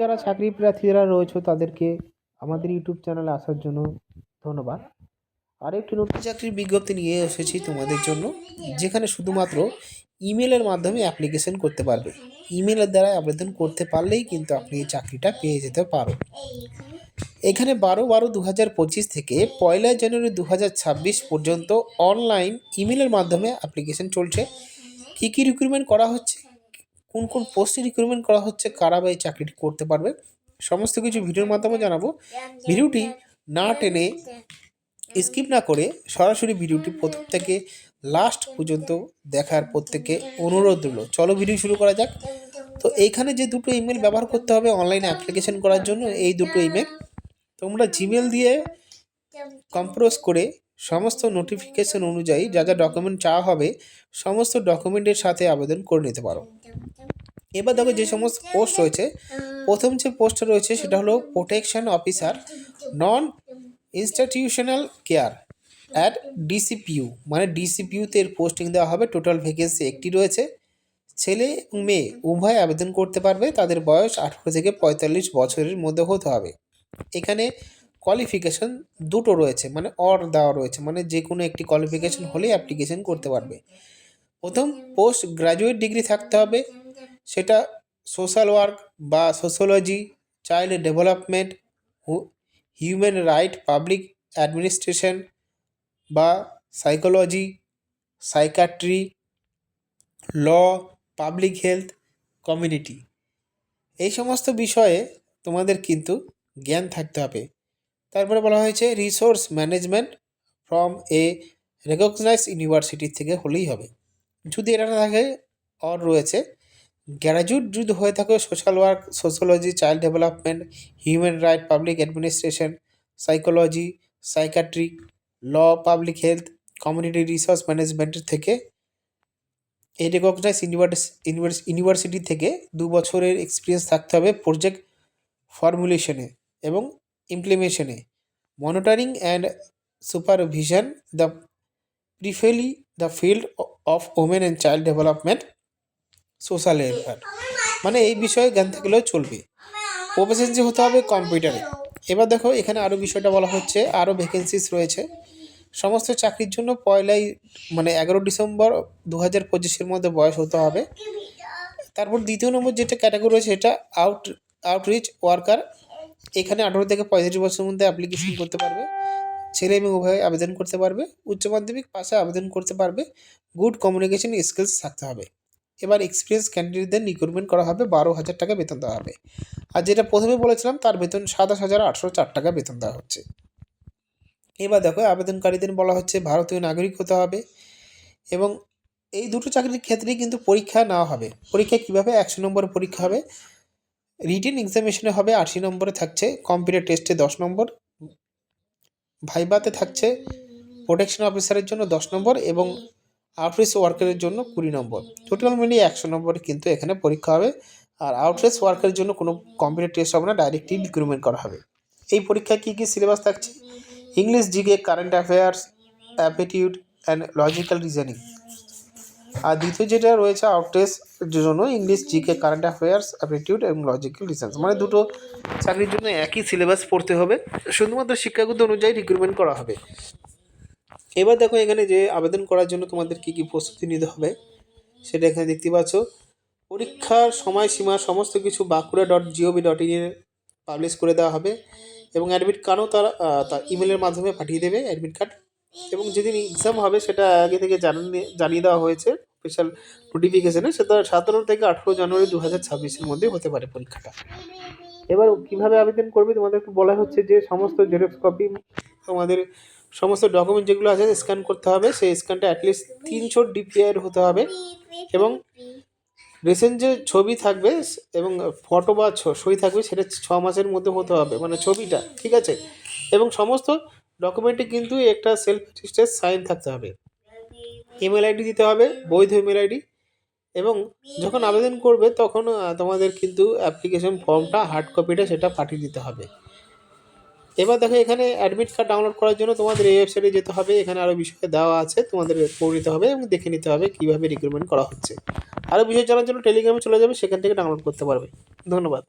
যারা চাকরি প্রার্থীরা রয়েছে তাদেরকে আমাদের ইউটিউব চ্যানেলে আসার জন্য ধন্যবাদ। আর একটি নতুন চাকরির বিজ্ঞপ্তি নিয়ে এসেছি তোমাদের জন্য, যেখানে শুধুমাত্র ইমেলের মাধ্যমে অ্যাপ্লিকেশন করতে পারবে। ইমেলের দ্বারা আবেদন করতে পারলেই কিন্তু আপনি এই চাকরিটা পেয়ে যেতে পারো। এখানে বারো বারো দু হাজার পঁচিশ থেকে পয়লা জানুয়ারি দু হাজার ছাব্বিশ পর্যন্ত অনলাইন ইমেলের মাধ্যমে অ্যাপ্লিকেশন চলছে। কী কী রিক্রুটমেন্ট করা হচ্ছে? কোন কোন পোস্টে রিক্রুটমেন্ট করা হচ্ছে, কারা বা এই চাকরিটি করতে পারবে, সমস্ত কিছু ভিডিওর মাধ্যমে জানাব। ভিডিওটি না টেনে স্কিপ না করে সরাসরি ভিডিওটি প্রথম থেকে লাস্ট পর্যন্ত দেখার প্রত্যেকে অনুরোধ রইল। চলো ভিডিও শুরু করা যাক। তো এইখানে যে দুটো ইমেল ব্যবহার করতে হবে অনলাইনে অ্যাপ্লিকেশন করার জন্য, এই দুটো ইমেল তোমরা জিমেল দিয়ে কম্পোজ করে সমস্ত নোটিফিকেশন অনুযায়ী যা যা ডকুমেন্ট চাওয়া হবে, সমস্ত ডকুমেন্টের সাথে আবেদন করে নিতে পারো। এবার দেখো যে সমস্ত পোস্ট রয়েছে প্রথম যে পোস্টটা রয়েছে সেটা হলো protection officer non institutional care at DCPU মানে ডিসিপিউতে এর পোস্টিং দেওয়া হবে। টোটাল ভ্যাকেন্সি একটি রয়েছে। ছেলে এবং মেয়ে উভয় আবেদন করতে পারবে। তাদের বয়স আঠেরো থেকে পঁয়তাল্লিশ বছরের মধ্যে হতে হবে। এখানে কোয়ালিফিকেশন দুটো রয়েছে মানে অর দেওয়া রয়েছে মানে যে কোনো একটি কোয়ালিফিকেশন হলে অ্যাপ্লিকেশন করতে পারবে। প্রথম পোস্ট গ্রাজুয়েট ডিগ্রি থাকতে হবে। সেটা সোশ্যাল ওয়ার্ক বা sociology child development human right, public administration বা psychology, psychiatry, law, public health, community. এই সমস্ত বিষয়ে তোমাদের কিন্তু জ্ঞান থাকতে হবে। তারপরে বলা হয়েছে resource management from a recognise university থেকে হলেই হবে। যদি এটা না থাকে, অর রয়েছে গ্র্যাজুয়েট যদি হয়ে থাকে social work, sociology, child development, human right, public administration, psychology psychiatry law, public health, community resource ম্যানেজমেন্টের থেকে এই রেকগনাইজ ইউনিভার্সিটি থেকে দু বছরের এক্সপিরিয়েন্স থাকতে হবে প্রজেক্ট ফর্মুলেশনে এবং ইমপ্লিমেশনে monitoring and supervision the preferably the field of women and child development social welfare মানে এই বিষয়ে জ্ঞান থাকলেও চলবে। প্রফেশনসি হতে হবে কম্পিউটারে। এবার দেখো, এখানে আরও বিষয়টা বলা হচ্ছে আরও ভ্যাকেন্সিস রয়েছে। সমস্ত চাকরির জন্য পয়লাই মানে এগারো ডিসেম্বর দু হাজার পঁচিশের মধ্যে বয়স হতে হবে। তারপর দ্বিতীয় নম্বর যেটা ক্যাটাগরি রয়েছে এটা আউট আউটরিচ ওয়ার্কার এখানে আঠারো থেকে পঁয়ত্রিশ বছরের মধ্যে অ্যাপ্লিকেশন করতে পারবে। ছেলে এবং উভয় আবেদন করতে পারবে। উচ্চ মাধ্যমিক পাশে আবেদন করতে পারবে। গুড কমিউনিকেশন স্কিলস থাকতে হবে। এবার এক্সপিরিয়েন্স ক্যান্ডিডেটদের রিক্রুটমেন্ট করা হবে বারো হাজার টাকা বেতন দেওয়া হবে। আর যেটা প্রথমে বলেছিলাম, তার বেতন সাতাশ হাজার আটশো চার টাকা বেতন দেওয়া হচ্ছে। এবার দেখো, আবেদনকারীদের বলা হচ্ছে ভারতীয় নাগরিক হতে হবে এবং এই দুটো চাকরির ক্ষেত্রেই কিন্তু পরীক্ষা নেওয়া হবে। পরীক্ষা কীভাবে? একশো নম্বর পরীক্ষা হবে। রিটেন এক্সামিনেশনে হবে আশি নম্বরে থাকছে, কম্পিউটার টেস্টে দশ নম্বর ভাইবাতে থাকছে, প্রোটেকশন অফিসারের জন্য দশ নম্বর এবং আউটরিচ ওয়ার্কারের জন্য কুড়ি নম্বর। টোটাল মিলিয়ে একশো নম্বরে কিন্তু এখানে পরীক্ষা হবে। আর আউটরিচ ওয়ার্কারের জন্য কোনো কম্পিউটার টেস্ট হবে না ডাইরেক্টলি রিক্রুটমেন্ট করা হবে। এই পরীক্ষায় কী কী সিলেবাস থাকছে? English GK current affairs aptitude and logical reasoning আর দ্বিতীয় যেটা রয়েছে আউটটেস্ট জন্য English GK current affairs aptitude এবং লজিক্যাল রিসার্চ মানে দুটো চাকরির জন্য একই সিলেবাস পড়তে হবে। শুধুমাত্র শিক্ষাগত অনুযায়ী রিক্রুটমেন্ট করা হবে। এবার দেখো এখানে যে আবেদন করার জন্য তোমাদের কী কী প্রস্তুতি নিতে হবে, সেটা এখানে দেখতে পাচ্ছ। পরীক্ষার সময়সীমা সমস্ত কিছু বাঁকুড়া ডট জিওভি ডট ইনে পাবলিশ করে দেওয়া হবে এবং অ্যাডমিট কার্ডও তারা তার ইমেলের মাধ্যমে পাঠিয়ে দেবে অ্যাডমিট কার্ড এবং যেদিন এক্সাম হবে সেটা আগে থেকে জানিয়ে জানিয়ে দেওয়া হয়েছে স্পেশাল নোটিফিকেশানে সেটা সতেরো থেকে আঠেরো জানুয়ারি দু হাজার ছাব্বিশের মধ্যে হতে পারে পরীক্ষাটা। এবার কীভাবে আবেদন করবে তোমাদেরকে বলা হচ্ছে যে সমস্ত জেরক্স কপি তোমাদের সমস্ত ডকুমেন্ট যেগুলো আছে স্ক্যান করতে হবে, সেই স্ক্যানটা অ্যাটলিস্ট তিনশো ডিপিআইয়ের হতে হবে। এবং রিসেন্ট যে ছবি থাকবে, এবং ফটো বা সই থাকবে, সেটা ছ মাসের মধ্যে হতে হবে মানে ছবিটা, ঠিক আছে? এবং সমস্ত ডকুমেন্টে কিন্তু একটা সেলফ অ্যাটেস্টেড সাইন থাকতে হবে। ইমেল আইডি দিতে হবে, বৈধ ইমেল আইডি এবং যখন আবেদন করবে, তখন তোমাদের কিন্তু অ্যাপ্লিকেশন ফর্মটা হার্ড কপিটা সেটা পাঠিয়ে দিতে হবে। এবার দেখো, এখানে অ্যাডমিট কার্ড ডাউনলোড করার জন্য তোমাদের এই ওয়েবসাইটে যেতে হবে। এখানে আরও বিষয়ে দেওয়া আছে, তোমাদের পড়ে নিতে হবে এবং দেখে নিতে হবে কীভাবে রিক্রুটমেন্ট করা হচ্ছে। আরও বিষয় জানার জন্য টেলিগ্রামে চলে যাবে, সেখান থেকে ডাউনলোড করতে পারবে। ধন্যবাদ।